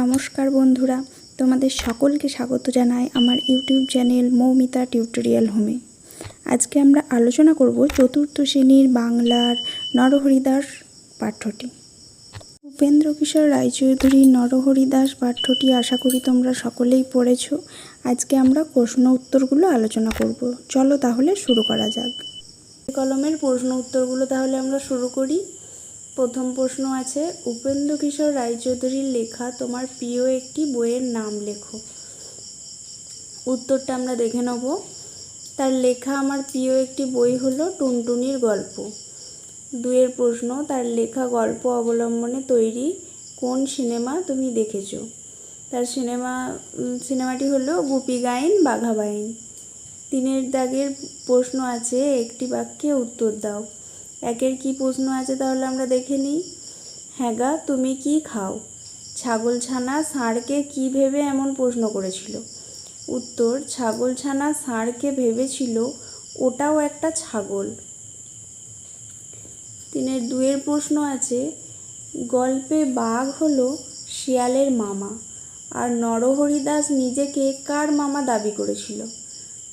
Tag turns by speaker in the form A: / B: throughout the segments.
A: নমস্কার বন্ধুরা, তোমাদের সকলকে স্বাগত জানাই আমার ইউটিউব চ্যানেল মৌমিতা টিউটোরিয়াল হোমে। আজকে আমরা আলোচনা করব চতুর্থ শ্রেণির বাংলার নরহরিদাস পাঠ্যটি। উপেন্দ্র কিশোর রায়চৌধুরীর নরহরিদাস পাঠ্যটি আশা করি তোমরা সকলেই পড়েছো। আজকে আমরা প্রশ্ন উত্তরগুলো আলোচনা করব। চলো তাহলে শুরু করা যাক। কলমের প্রশ্ন উত্তরগুলো তাহলে আমরা শুরু করি। প্রথম প্রশ্ন আছে, উপেন্দ্র কিশোর রায়চৌধুরীর লেখা তোমার প্রিয় একটি বইয়ের নাম লেখো। উত্তরটা আমরা দেখে নেব। তার লেখা আমার প্রিয় একটি বই হলো টুনটুনির গল্প। দুয়ের প্রশ্ন, তার লেখা গল্প অবলম্বনে তৈরি কোন সিনেমা তুমি দেখেছ? তার সিনেমা সিনেমাটি হলো গুপি গাইন, বাঘা বাইন। তিনের দাগের প্রশ্ন আছে, একটি বাক্যে উত্তর দাও। একের কি প্রশ্ন আছে তাহলে আমরা দেখে নিই। হ্যাঁ তুমি কি খাও? ছাগল ছানা ষাঁড়কে কি ভেবে এমন প্রশ্ন করেছিল? উত্তর ছাগল ছানা ষাঁড়কে ভেবেছিল ওটাও একটা ছাগল। তিনের দুয়ের প্রশ্ন আছে, গল্পে বাঘ হলো শিয়ালের মামা আর নরহরিদাস নিজেকে কার মামা দাবি করেছিল?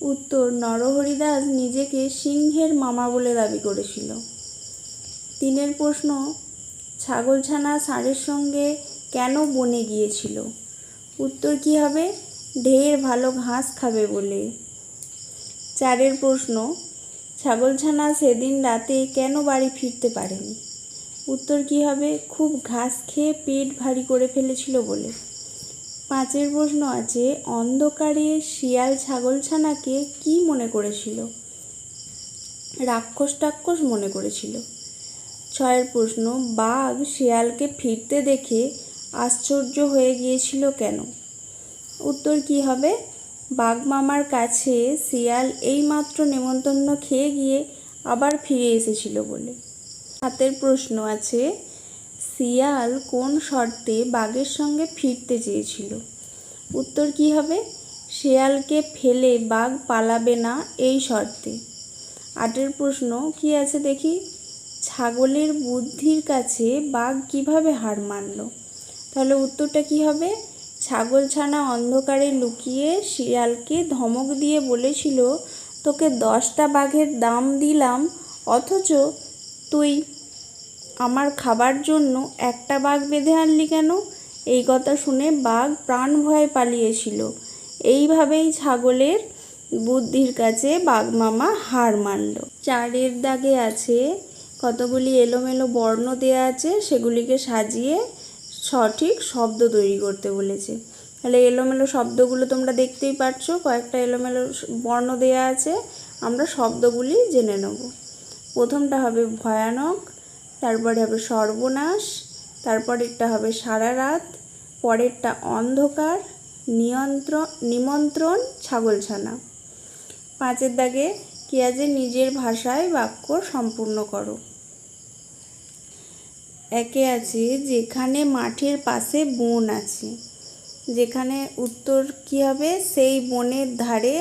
A: উত্তর, নরহরিদাস নিজেকে সিংহের মামা বলে দাবি করেছিল। তিনের প্রশ্ন ছাগলছানা ষাঁড়ের সঙ্গে কেন বনে গিয়েছিল? উত্তর কী হবে? ঢের ভালো ঘাস খাবে বলে। চারের প্রশ্ন ছাগলছানা সেদিন রাতে কেন বাড়ি ফিরতে পারেনি? উত্তর কী হবে? খুব ঘাস খেয়ে পেট ভারী করে ফেলেছিল বলে। পাঁচের প্রশ্ন আছে, অন্ধকারে শিয়াল ছাগলছানাকে কি মনে করেছিল? রাক্ষস টাক্ষস মনে করেছিল। ছয়ের প্রশ্ন, বাঘ শিয়ালকে ফিরতে দেখে আশ্চর্য হয়ে গিয়েছিল কেন? উত্তর কি হবে? বাঘ মামার কাছে শিয়াল এইমাত্র নেমন্তন্ন খেয়ে গিয়ে আবার ফিরে এসেছিল বলে। হাতের প্রশ্ন আছে, শিয়াল কোন শর্তে বাঘের সঙ্গে ফিরতে চেয়েছিল? উত্তর কি হবে? শিয়ালকে ফেলে বাঘ পালাবে না এই শর্তে। আটের প্রশ্ন কি আছে দেখি? ছাগলের বুদ্ধির কাছে বাঘ কীভাবে হার মানল? তাহলে উত্তরটা কি হবে? ছাগল ছানা অন্ধকারে লুকিয়ে শিয়ালকে ধমক দিয়ে বলেছিল, তোকে দশটা বাঘের দাম দিলাম, অথচ তুই আমার খাবার জন্য একটা বাঘ বেঁধে আনলি কেন? এই কথা শুনে বাঘ প্রাণ ভয়ে পালিয়েছিল। এইভাবেই ছাগলের বুদ্ধির কাছে বাঘ মামা হার মানল। চারের দাগে আছে কতগুলি এলোমেলো বর্ণ দেয়া আছে সেগুলিকে সাজিয়ে সঠিক শব্দ তৈরি করতে বলেছে। তাহলে এলোমেলো শব্দগুলো তোমরা দেখতেই পাচ্ছ কয়েকটা এলোমেলো বর্ণ দেয়া আছে, আমরা শব্দগুলি জেনে নেব। প্রথমটা হবে ভয়ানক, তারপরে হবে সর্বনাশ তারপরেরটা হবে সারা রাত, পরেরটা অন্ধকার নিয়ন্ত্রণ নিমন্ত্রণ, ছাগলছানা। পাঁচের দাগে কি আছে? নিজের ভাষায় বাক্য সম্পূর্ণ করো। একে আছে, যেখানে মাঠের পাশে বন আছে। যেখানে উত্তর কি হবে? সেই বনের ধারে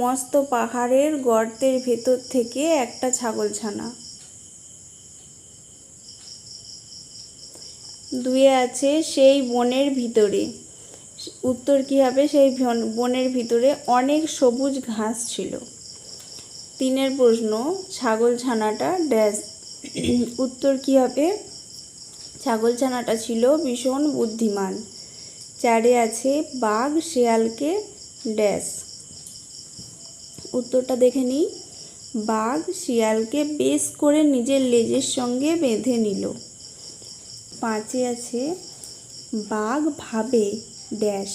A: মস্ত পাহাড়ের গর্তের ভেতর থেকে একটা ছাগলছানা। দুয়ে আছে সেই বনের ভিতরে। উত্তর কি হবে? সেই বনের ভিতরে অনেক সবুজ ঘাস ছিল। তিনের প্রশ্ন, ছাগলছানাটা ড্যাশ। উত্তর কি হবে? ছাগলছানাটা ছিল ভীষণ বুদ্ধিমান। চারে আছে বাঘ, শেয়ালকে, ড্যাশ। উত্তরটা দেখে নিই। বাঘ, শিয়ালকে বেশ করে নিজের লেজের সঙ্গে বেঁধে নিল। পাঁচে আছে বাঘ ভাবে, ড্যাশ।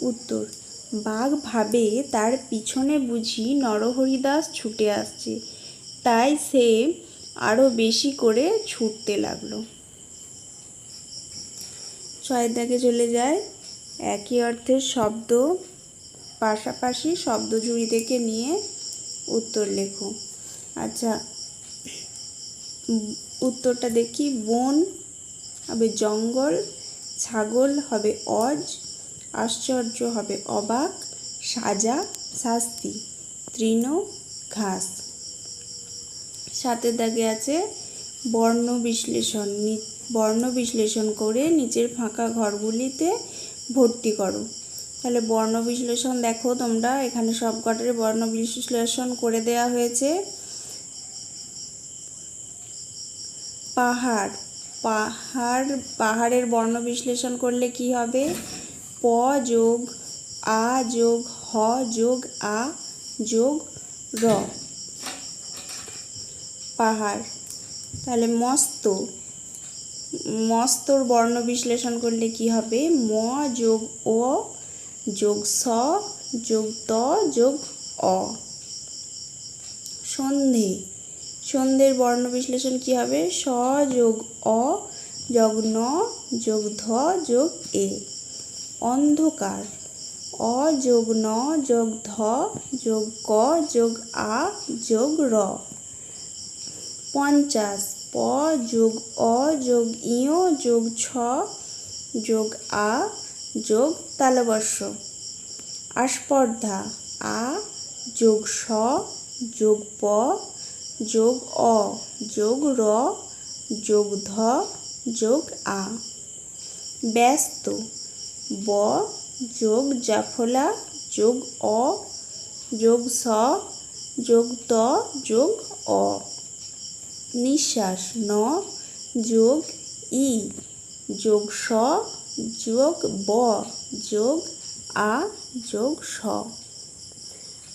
A: উত্তর, বাঘ ভাবে তার পিছনে বুঝি নরহরিদাস ছুটে আসছে। তাই সে আরও বেশি করে ছুটতে লাগল। ছয়ের দাগে চলে যায়। একই অর্থের শব্দ, পাশাপাশি শব্দ জুড়ি থেকে নিয়ে উত্তর লেখো। আচ্ছা উত্তরটা দেখি। বন হবে জঙ্গল, ছাগল হবে অজ, আশ্চর্য হবে অবাক, সাজা, শাস্তি, তৃণ, ঘাস। সাতের দাগে আছে বর্ণ বিশ্লেষণ বর্ণ বিশ্লেষণ করে নিচের ফাঁকা ঘরগুলিতে ভর্তি করো। তাহলে বর্ণ বিশ্লেষণ দেখো তোমরা, এখানে সব কটার বর্ণ বিশ্লেষণ করে দেয়া হয়েছে। পাহাড় পাহাড়, পাহাড়ের বর্ণ বিশ্লেষণ করলে কি হবে? প যোগ আ যোগ হ যোগ আ যোগ র। পাহাড়, তাহলে মস্ত। মস্তর বর্ণ বিশ্লেষণ করলে কি হবে? ম যোগ ও যোগ স যোগ ত যোগ অ। সন্ধে। সন্ধ্যের বর্ণ বিশ্লেষণ কি হবে? স যোগ অ যোগ ন যোগ ধ যোগ এ। অন্ধকার। অ যোগ ন যোগ ধ যোগ ক যোগ আ যোগ র। পঞ্চাশ। প যোগ অ যোগ ইয় যোগ ছ যোগ আ যোগ তালবর্ষ। আস্পর্ধা, আ যোগ স যোগ প যোগ অ যোগ র যোগ ধ যোগ আ। ব্যস্ত, ব যোগ জাফলা যোগ অ যোগ স যোগ ত যোগ অ। নিঃশ্বাস ন যোগ ই, যোগ স, যোগ ব, যোগ আ, যোগ স।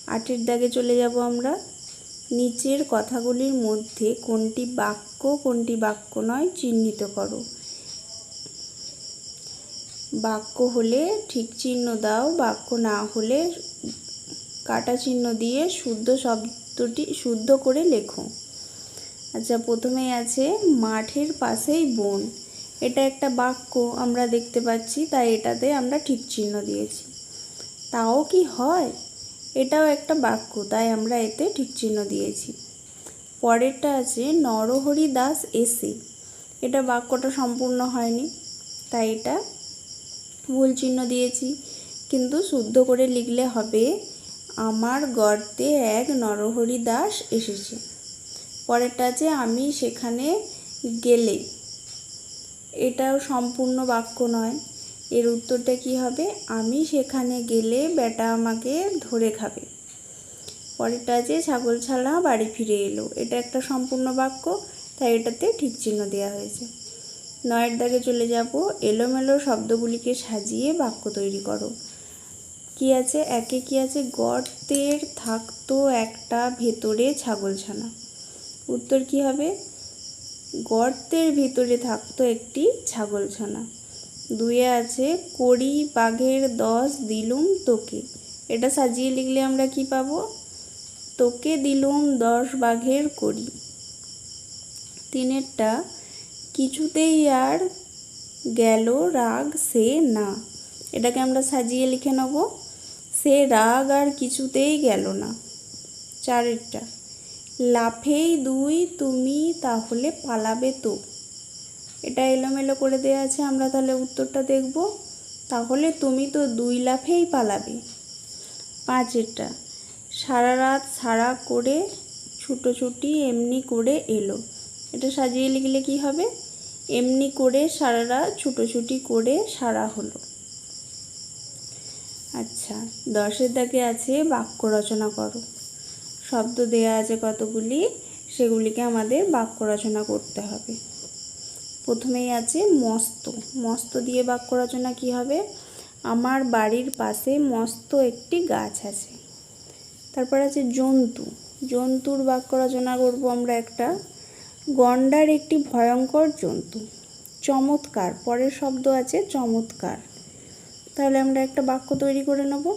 A: আটের দাগে চলে যাব আমরা। নিচের কথাগুলির মধ্যে কোনটি বাক্য কোনটি বাক্য নয় চিহ্নিত করো। বাক্য হলে ঠিক চিহ্ন দাও, বাক্য না হলে কাটা চিহ্ন দিয়ে শুদ্ধ শব্দটি, শুদ্ধ করে লেখো। আচ্ছা প্রথমেই আছে মাঠের পাশেই বন। এটা একটা বাক্য আমরা দেখতে পাচ্ছি, তাই এটাতে আমরা ঠিক চিহ্ন দিয়েছি। তাও কি হয়? এটাও একটা বাক্য, তাই আমরা এতে ঠিক চিহ্ন দিয়েছি। পরেরটা আছে, নরহরি দাস এসে। এটা বাক্যটা সম্পূর্ণ হয়নি, তাই এটা ভুল চিহ্ন দিয়েছি। কিন্তু শুদ্ধ করে লিখলে হবে, আমার গর্তে এক নরহরি দাস এসেছে। পরেরটা আছে আমি সেখানে গেলে, এটাও সম্পূর্ণ বাক্য নয়। এর উত্তরটা কি হবে? আমি সেখানে গেলে বেটা আমাকে ধরে খাবে। পরেরটা যে ছাগল ছাড়া বাড়ি ফিরে এলো, এটা একটা সম্পূর্ণ বাক্য, তাই এটাতে ঠিক চিহ্ন দেওয়া হয়েছে। নয়ের দাগে চলে যাব, এলোমেলো শব্দগুলিকে সাজিয়ে বাক্য তৈরি করো। কি আছে? একে কি আছে? গর্তের থাকতো একটা ভেতরে ছাগলছানা উত্তর কি হবে? গর্তের ভিতরে থাকতো একটি ছাগলছানা। দুয়ে আছে, কড়ি, বাঘের দশ, দিলুম, তোকে। এটা সাজিয়ে লিখলে আমরা কি পাবো? তোকে, দিলুম, দশ, বাঘের কড়ি। তিনেরটা, কিছুতেই আর গেল রাগ, সে না। এটাকে আমরা সাজিয়ে লিখে নেব, সে রাগ আর কিছুতেই গেল না। চারেরটা লাফেই দুই, তুমি তাহলে পালাবে তো। এটা এলোমেলো করে দেওয়া আছে, আমরা তাহলে উত্তরটা দেখব। তাহলে তুমি তো দুই লাফেই পালাবে। পাঁচেরটা, সারা রাত সারা করে ছুটোছুটি এমনি করে এলো। এটা সাজিয়ে লিখলে কি হবে? এমনি করে সারা রাত ছুটোছুটি করে সারা হলো। আচ্ছা দশের দাগে আছে বাক্য রচনা করো। শব্দ দেয়া আছে কতগুলি? সেগুলিকে আমাদের বাক্য রচনা করতে হবে। প্রথমেই আছে মস্ত। মস্ত দিয়ে বাক্য রচনা কি হবে? আমার বাড়ির পাশে মস্ত একটি গাছ আছে। তারপর আছে জন্তু। জন্তুর বাক্য রচনা করব আমরা একটা। গন্ডার একটি ভয়ঙ্কর জন্তু। চমৎকার। পরের শব্দ আছে চমৎকার। তাহলে আমরা একটা বাক্য তৈরি করে নেব।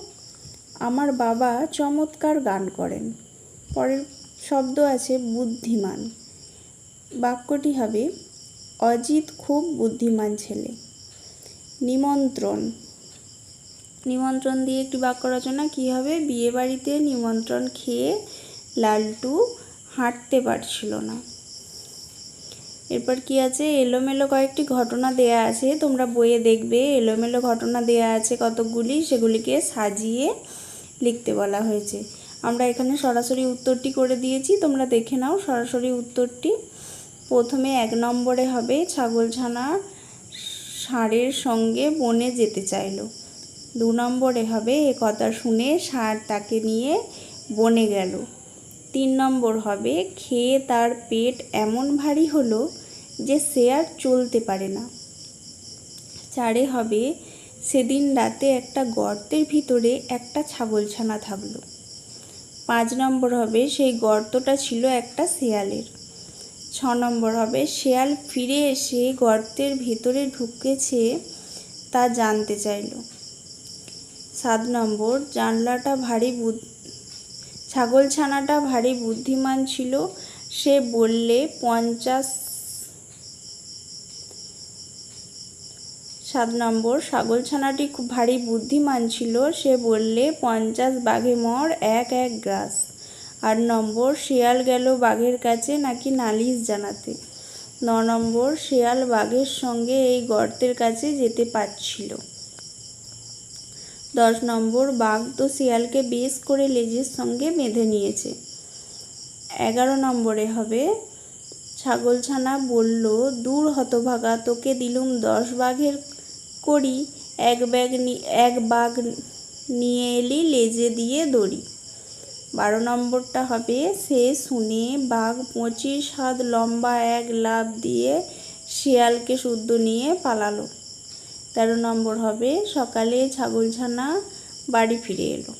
A: আমার বাবা চমৎকার গান করেন। পরের শব্দ আছে বুদ্ধিমান। বাক্যটি হবে, অজিত খুব বুদ্ধিমান ছেলে। নিমন্ত্রণ। নিমন্ত্রণ দিয়ে একটি বাক্য রচনা কী হবে? বিয়ে বাড়িতে নিমন্ত্রণ খেয়ে লালটু হাঁটতে পারছিল না। এরপর কি আছে? এলোমেলো কয়েকটি ঘটনা দেয়া আছে, তোমরা বইয়ে দেখবে। এলোমেলো ঘটনা দেয়া আছে কতকগুলি, সেগুলিকে সাজিয়ে লিখতে বলা হয়েছে। আমরা এখানে সরাসরি উত্তরটি করে দিয়েছি, তোমরা দেখে নাও সরাসরি উত্তরটি। প্রথমে এক নম্বরে হবে ছাগলছানা ষাঁড়ের সঙ্গে বনে যেতে চাইলো। দু নম্বরে হবে এ কথা শুনে ষাঁড় তাকে নিয়ে বনে গেল। তিন নম্বর হবে খেয়ে তার পেট এমন ভারী হলো যে সে আর চলতে পারে না। চারে হবে সেদিন রাতে একটা গর্তের ভিতরে একটা ছাগলছানা থাকল পাঁচ নম্বর হবে, সেই গর্তটা ছিল একটা শেয়ালের। ছ নম্বর হবে, শেয়াল ফিরে এসে গর্তের ভেতরে ঢুকেছে তা জানতে চাইল। সাত নম্বর, জানলাটা ভারী ছাগলছানাটা ভারী বুদ্ধিমান ছিল। সে বললে, পঞ্চাশ সাত নম্বর। ছাগলছানাটি খুব ভারী বুদ্ধিমান ছিল। সে বললে, পঞ্চাশ বাঘে মর, এক এক গ্রাস। আট নম্বর, শিয়াল গেল বাঘের কাছে নাকি নালিশ জানাতে? ন নম্বর, শিয়াল বাঘের সঙ্গে এই গর্তের কাছে যেতে পারছিল। দশ নম্বর, বাঘ তো শিয়ালকে বেশ করে লেজের সঙ্গে বেঁধে নিয়েছে। এগারো নম্বরে হবে, ছাগলছানা বলল, দূর হতভাগা, তোকে দিলুম দশ বাঘের করি, এক ব্যাগ এক বাঘ নিয়ে এলি লেজে দিয়ে দড়ি। বারো নম্বরটা হবে, সে শুনে বাঘ পঁচিশ হাত লম্বা এক লাফ দিয়ে শিয়ালকে শুদ্ধ নিয়ে পালালো। তেরো নম্বর হবে, সকালে ছাগলছানা বাড়ি ফিরে এলো।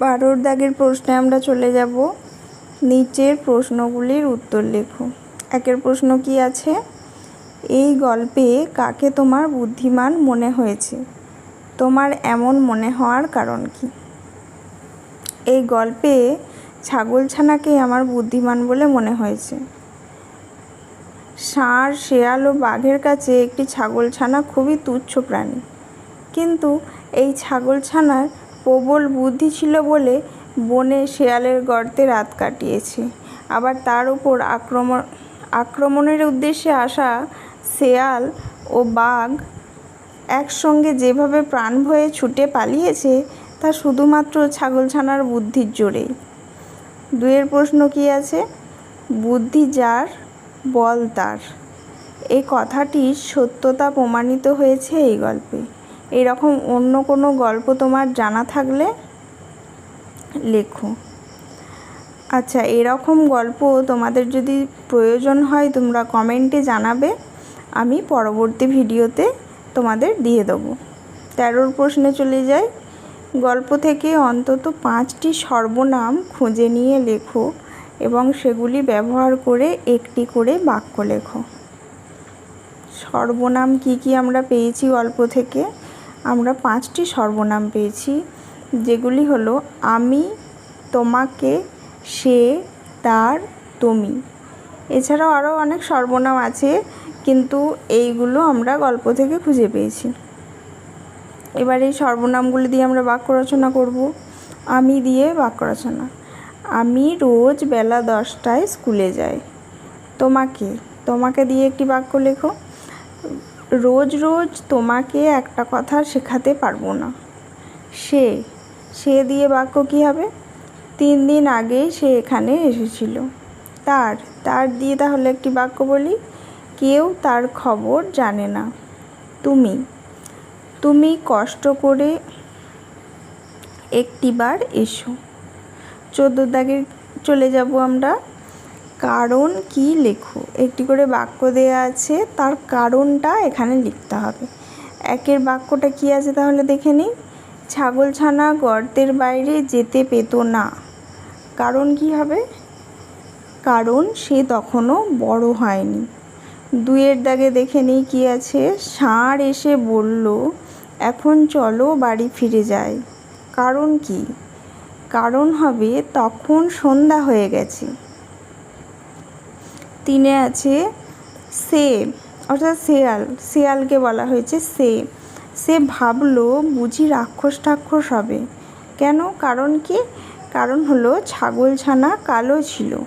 A: বারোর দাগের প্রশ্নে আমরা চলে যাব। নিচের প্রশ্নগুলির উত্তর লেখো। একের প্রশ্ন কি আছে? এই গল্পে কাকে তোমার বুদ্ধিমান মনে হয়েছে? তোমার এমন মনে হওয়ার কারণ কি? এই গল্পে ছাগলছানাকে আমার বুদ্ধিমান বলে মনে হয়েছে। ষাঁড়, শেয়াল ও বাঘের কাছে একটি ছাগলছানা খুবই তুচ্ছ প্রাণী। কিন্তু এই ছাগলছানার প্রবল বুদ্ধি ছিল বলে বনে শেয়ালের গর্তে রাত কাটিয়েছে। আবার তার উপর আক্রমণ, আক্রমণের উদ্দেশ্যে আসা শেয়াল ও বাঘ একসঙ্গে যেভাবে প্রাণ ভয়ে ছুটে পালিয়েছে, তা শুধুমাত্র ছাগলছানার বুদ্ধির জোরেই দুয়ের প্রশ্ন কি আছে? বুদ্ধি যার, বল তার। এই কথাটির সত্যতা প্রমাণিত হয়েছে এই গল্পে। এরকম অন্য কোনো গল্প তোমার জানা থাকলে লেখো। আচ্ছা এরকম গল্প তোমাদের যদি প্রয়োজন হয় তোমরা কমেন্টে জানাবে। আমি পরবর্তী ভিডিওতে তোমাদের দিয়ে দেবো। তেরোর প্রশ্নে চলে যাই। গল্প থেকে অন্তত পাঁচটি সর্বনাম খুঁজে নিয়ে লেখো এবং সেগুলি ব্যবহার করে একটি করে বাক্য লেখো। সর্বনাম কি কি আমরা পেয়েছি গল্প থেকে? আমরা পাঁচটি সর্বনাম পেয়েছি, যেগুলি হলো আমি, তোমাকে, সে, তার, তুমি। এছাড়াও আরও অনেক সর্বনাম আছে। কিন্তু এইগুলো আমরা গল্প থেকে খুঁজে পেয়েছি। এবার এই সর্বনামগুলি দিয়ে আমরা বাক্য রচনা করব। আমি দিয়ে বাক্য রচনা। আমি রোজ বেলা দশটায় স্কুলে যাই। তোমাকে তোমাকে দিয়ে একটি বাক্য লেখো। রোজ রোজ তোমাকে একটা কথা শেখাতে পারব না। সে সে দিয়ে বাক্য কী হবে? তিন দিন আগে সে এখানে এসেছিল। তার তার দিয়ে তাহলে একটি বাক্য বলি। কেউ তার খবর জানে না। তুমি তুমি কষ্ট করে একটিবার এসো। চোদ্দ দাগে চলে যাব আমরা। কারণ কি লেখো? একটি করে বাক্য দেয়া আছে, তার কারণটা এখানে লিখতে হবে। একের বাক্যটা কি আছে তাহলে দেখে নিই। ছাগলছানা গর্তের বাইরে যেতে পেত না। কারণ কি হবে? কারণ সে তখনও বড় হয়নি। দুয়ের দাগে দেখে নিই কী আছে। ষাঁড় এসে বলল, এখন চলো বাড়ি ফিরে যাই। কারণ কি? কারণ হবে তখন সন্ধ্যা হয়ে গেছে। তিনে আছে, সে অর্থাৎ শেয়াল, শেয়ালকে বলা হয়েছে, সে সে ভাবলো, বুঝি রাক্ষস টাক্ষস হবে। কেন? কারণ কি? কারণ হলো ছাগল ছানা কালো ছিল।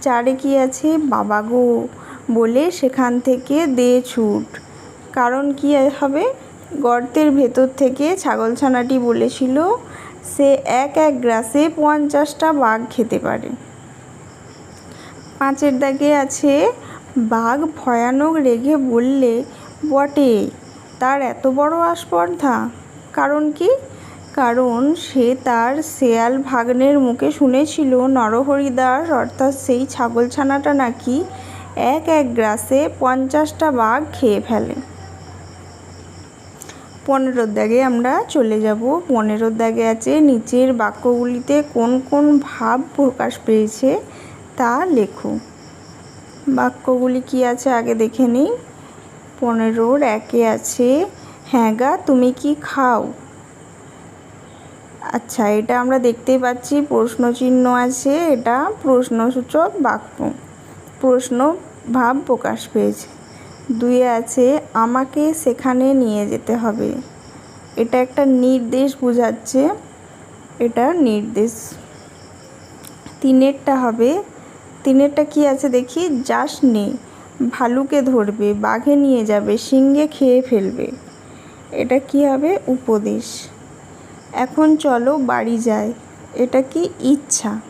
A: চারে কি আছে? বাবা গো বলে সেখান থেকে দে ছুট। কারণ কি হবে? গর্তের ভেতর থেকে ছাগলছানাটি বলেছিল, সে এক এক গ্রাসে পঞ্চাশটা বাঘ খেতে পারে। পাঁচের দাগে আছে, বাঘ ভয়ানক রেগে বললে, বটে, তার এত বড় আস্পর্ধা। কারণ কি? কারণ সে তার শেয়াল ভাগ্নের মুখে শুনেছিল, নরহরিদাস, অর্থাৎ সেই ছাগলছানাটা নাকি এক এক গ্রাসে পঞ্চাশটা বাঘ খেয়ে ফেলে। পনেরোর দাগে আমরা চলে যাব। পনেরোর দাগে আছে নিচের বাক্যগুলিতে কোন কোন ভাব প্রকাশ পেয়েছে তা লেখো। বাক্যগুলি কি আছে আগে দেখে নিই? পনেরোর একে আছে হ্যাঁ গা, তুমি কি খাও? আচ্ছা এটা আমরা দেখতেই পাচ্ছি প্রশ্ন চিহ্ন আছে, এটা প্রশ্নসূচক বাক্য। প্রশ্ন ভাব প্রকাশ পেয়েছে। দুয়ে আছে, আমাকে সেখানে নিয়ে যেতে হবে। এটা একটা নির্দেশ বোঝাচ্ছে এটা নির্দেশ। তিনেরটা হবে। তিনেরটা কি আছে দেখি? যাস নে, ভালুকে ধরবে, বাঘে নিয়ে যাবে সিংহে খেয়ে ফেলবে। এটা কি হবে? উপদেশ। এখন চলো বাড়ি যাই। এটা কি ইচ্ছা?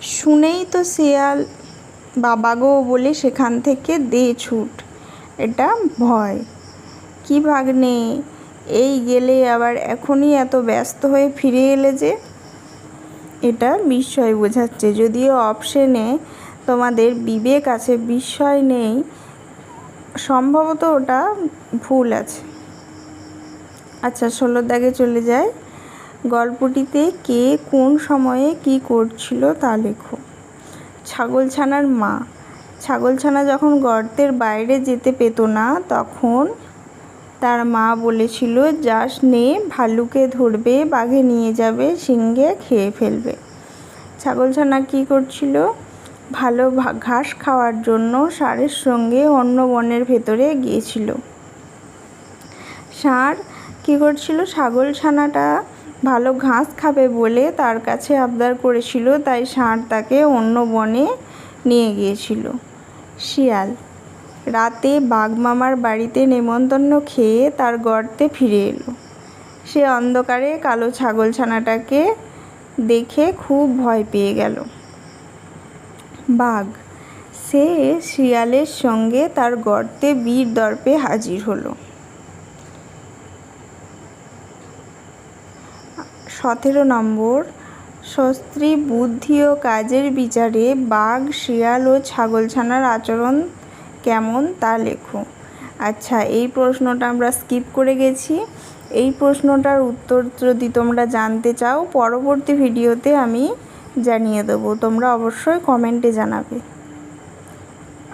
A: শুনেই তো শেয়াল বাবা গো বলে সেখান থেকে দে ছুট। এটা ভয়। কি ভাগ্নে, এই গেলে আবার এখনই এত ব্যস্ত হয়ে ফিরে এলে যে? এটা বিস্ময় বোঝাচ্ছে। যদিও অপশনে তোমাদের বিবেক আছে, বিস্ময় নেই, সম্ভবত ওটা ভুল আছে। আচ্ছা ষোলোর দাগে চলে যায় গল্পটিতে কে কোন সময়ে কি করছিল তা লেখো। ছাগলছানার মা। ছাগলছানা যখন গর্তের বাইরে যেতে পেত না, তখন তার মা বলেছিল, যাস নে, ভালুকে ধরবে, বাঘে নিয়ে যাবে, সিংহে খেয়ে ফেলবে। ছাগলছানা কি করছিল? ভালো ঘাস খাওয়ার জন্য ষাঁড়ের সঙ্গে অন্য বনের ভেতরে গিয়েছিল। ষাঁড় কী করছিল? ছাগল ছানাটা ভালো ঘাস খাবে বলে তার কাছে আবদার করেছিল, তাই ষাঁড় তাকে অন্য বনে নিয়ে গিয়েছিল। শিয়াল, রাতে বাঘমামার বাড়িতে নেমন্তন্ন খেয়ে তার গর্তে ফিরে এলো। সে অন্ধকারে কালো ছাগল ছানাটাকে দেখে খুব ভয় পেয়ে গেল। বাঘ, সে শিয়ালের সঙ্গে তার গর্তে বীর দর্পে হাজির হলো। সতেরো নম্বর। সস্ত্রী বুদ্ধি ও কাজের বিচারে বাঘ, শিয়াল ও ছাগলছানার আচরণ কেমন তা লেখো। আচ্ছা এই প্রশ্নটা আমরা স্কিপ করে গেছি। এই প্রশ্নটার উত্তর যদি তোমরা জানতে চাও, পরবর্তী ভিডিওতে আমি জানিয়ে দেবো। তোমরা অবশ্যই কমেন্টে জানাবে।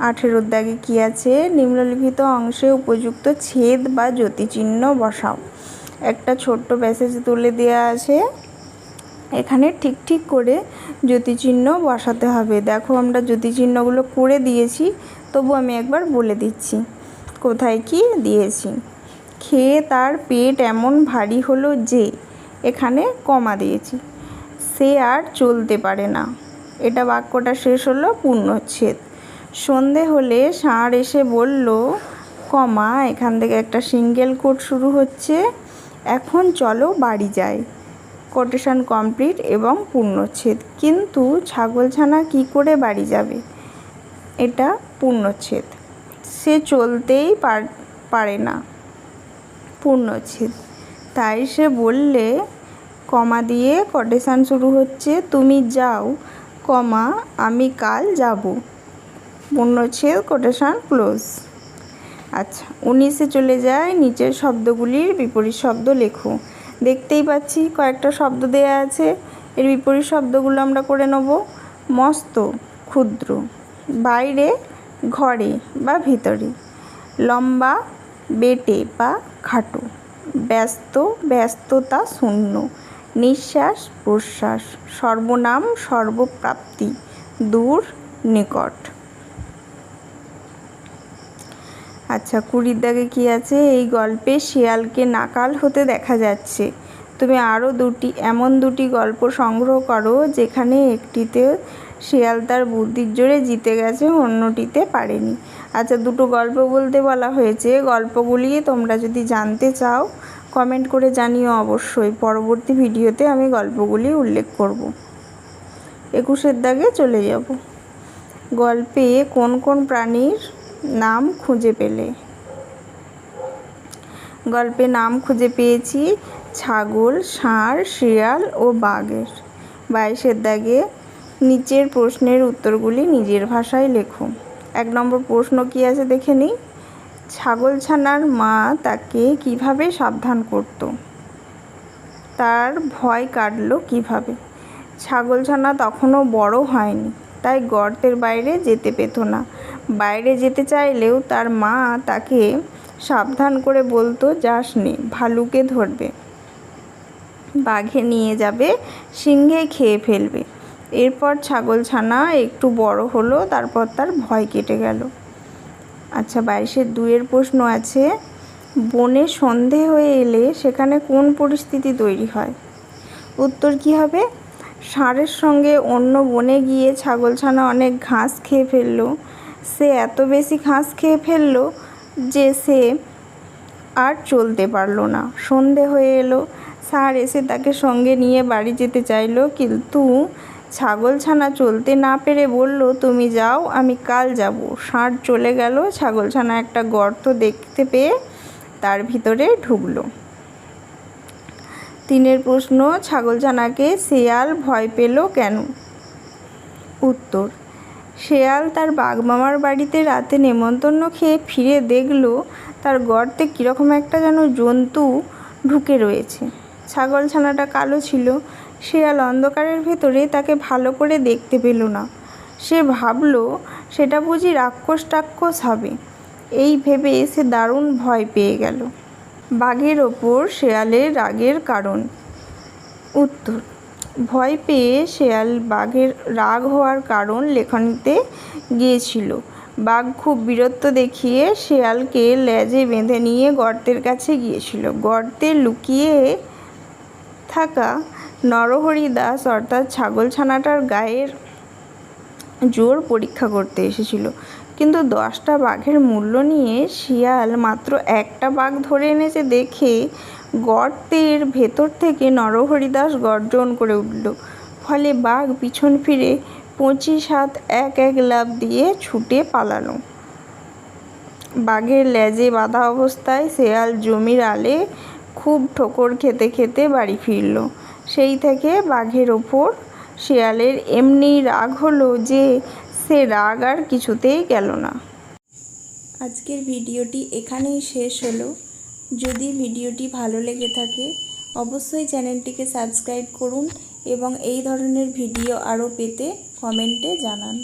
A: আঠেরোর দাগে কী আছে? নিম্নলিখিত অংশে উপযুক্ত ছেদ বা জ্যোতিচিহ্ন বসাও। একটা ছোট্ট প্যাসেজ তুলে দেওয়া আছে। এখানে ঠিক ঠিক করে জ্যোতিচিহ্ন বসাতে হবে। দেখো আমরা জ্যোতিচিহ্নগুলো করে দিয়েছি, তবু আমি একবার বলে দিচ্ছি। কোথায় কি দিয়েছি? খেয়ে তার পেট এমন ভারী হলো যে, এখানে কমা দিয়েছি। সে আর চলতে পারে না। এটা বাক্যটা শেষ হলো পূর্ণচ্ছেদ। সন্ধে হলে ষাঁড় এসে বলল, কমা, এখান থেকে একটা সিঙ্গেল কোট শুরু হচ্ছে। এখন চলো বাড়ি যাই। কোটেশন কমপ্লিট এবং পূর্ণচ্ছেদ। কিন্তু ছাগলছানা কি করে বাড়ি যাবে? এটা পূর্ণচ্ছেদ। সে চলতেই পারে না। পূর্ণচ্ছেদ। তাই সে বললে, কমা দিয়ে কোটেশন শুরু হচ্ছে, তুমি যাও। কমা, আমি কাল যাব। পূর্ণচ্ছেদ কোটেশন ক্লোজ আচ্ছা উনিশে চলে যায় নিচের শব্দগুলির বিপরীত শব্দ লেখো। দেখতেই পাচ্ছি কয়েকটা শব্দ দেয়া আছে, এর বিপরীত শব্দগুলো আমরা করে নেব। মস্ত, ক্ষুদ্র, বাইরে, ঘরে বা ভিতরে। লম্বা, বেটে বা খাটো। ব্যস্ত, ব্যস্ততা শূন্য। নিঃশ্বাস, প্রশ্বাস। সর্বনাম, সর্বপ্রাপ্তি। দূর, নিকট। আচ্ছা কুড়ির দাগে কী আছে? এই গল্পে শিয়ালকে নাকাল হতে দেখা যাচ্ছে। তুমি আরও দুটি, এমন দুটি গল্প সংগ্রহ করো যেখানে একটিতে শিয়াল তার বুদ্ধির জোরে জিতে গেছে, অন্যটিতে পারেনি। আচ্ছা দুটো গল্প বলতে বলা হয়েছে। গল্পগুলি তোমরা যদি জানতে চাও, কমেন্ট করে জানিও অবশ্যই। পরবর্তী ভিডিওতে আমি গল্পগুলি উল্লেখ করব। একুশের দাগে চলে যাব। গল্পে কোন কোন প্রাণীর নাম খুঁজে পেলে। গল্পে নাম খুঁজে পেয়েছি ছাগল, ষাঁড়, শিয়াল ও বাঘের। বাইশের দাগে নিচের প্রশ্নের উত্তরগুলি নিজের ভাষায় লেখো। এক নম্বর প্রশ্ন কী আছে দেখে নিই? ছাগলছানার মা তাকে কীভাবে সাবধান করতো? তার ভয় কাটলো কীভাবে? ছাগলছানা তখনও বড় হয়নি। তাই গর্তের বাইরে যেতে পেত না। বাইরে যেতে চাইলেও তার মা তাকে সাবধান করে বলতো, যাস নি, ভালুকে ধরবে। বাঘে নিয়ে যাবে, সিংহে খেয়ে ফেলবে। এরপর ছাগলছানা একটু বড় হলো, তারপর তার ভয় কেটে গেল। আচ্ছা বাইশের দুয়ের প্রশ্ন আছে, বনে সন্ধে হয়ে এলে সেখানে কোন পরিস্থিতি তৈরি হয়? উত্তর কী হবে? ষাঁড়ের সঙ্গে অন্য বনে গিয়ে ছাগলছানা অনেক ঘাস খেয়ে ফেলল। সে এত বেশি ঘাস খেয়ে ফেলল যে সে আর চলতে পারল না। সন্ধে হয়ে এলো। ষাঁড় এসে তাকে সঙ্গে নিয়ে বাড়ি যেতে চাইলো। কিন্তু ছাগলছানা চলতে না পেরে বলল, তুমি যাও, আমি কাল যাব। ষাঁড় চলে গেল। ছাগলছানা একটা গর্ত দেখতে পেয়ে তার ভিতরে ঢুকলো। তিনের প্রশ্ন ছাগলছানাকে শেয়াল ভয় পেল কেন? উত্তর, শেয়াল তার বাঘমামার বাড়িতে রাতে নেমন্তন্ন খেয়ে ফিরে দেখল তার গর্তে কীরকম একটা যেন জন্তু ঢুকে রয়েছে। ছাগলছানাটা কালো ছিল, শেয়াল অন্ধকারের ভেতরে তাকে ভালো করে দেখতে পেল না। সে ভাবল, সেটা বুঝি রাক্ষস টাক্ষস হবে। এই ভেবে সে দারুণ ভয় পেয়ে গেল। বাঘের ওপর শেয়ালের রাগের কারণ। উত্তর, ভয় পেয়ে শেয়াল বাঘের রাগ হওয়ার কারণ লেখনীতে গিয়েছিল। বাঘ খুব বীরত্ব দেখিয়ে শেয়ালকে লেজে বেঁধে নিয়ে গর্তের কাছে গিয়েছিল। গর্তে লুকিয়ে থাকা নরহরি দাস অর্থাৎ ছাগল ছানাটার গায়ের জোর পরীক্ষা করতে এসেছিল। কিন্তু দশটা বাঘের মূল্য নিয়ে শিয়াল মাত্র একটা বাঘ ধরে এনেছে দেখে গর্তের ভেতর থেকে নরহরিদাস গর্জন করে উঠল। ফলে বাঘ পিছন ফিরে পঁচিশ হাত এক এক লাফ দিয়ে ছুটে পালালো। বাঘের লেজে বাঁধা অবস্থায় শেয়াল জমির আলে খুব ঠোকর খেতে খেতে বাড়ি ফিরল। সেই থেকে বাঘের ওপর শেয়ালের এমনি রাগ হলো যে সে রাগ আর কিছুতেই গেল না। আজকের ভিডিওটি এখানেই শেষ হলো। যদি ভিডিওটি ভালো লেগে থাকে, অবশ্যই চ্যানেলটিকে সাবস্ক্রাইব করুন এবং এই ধরনের ভিডিও আরও পেতে কমেন্টে জানান।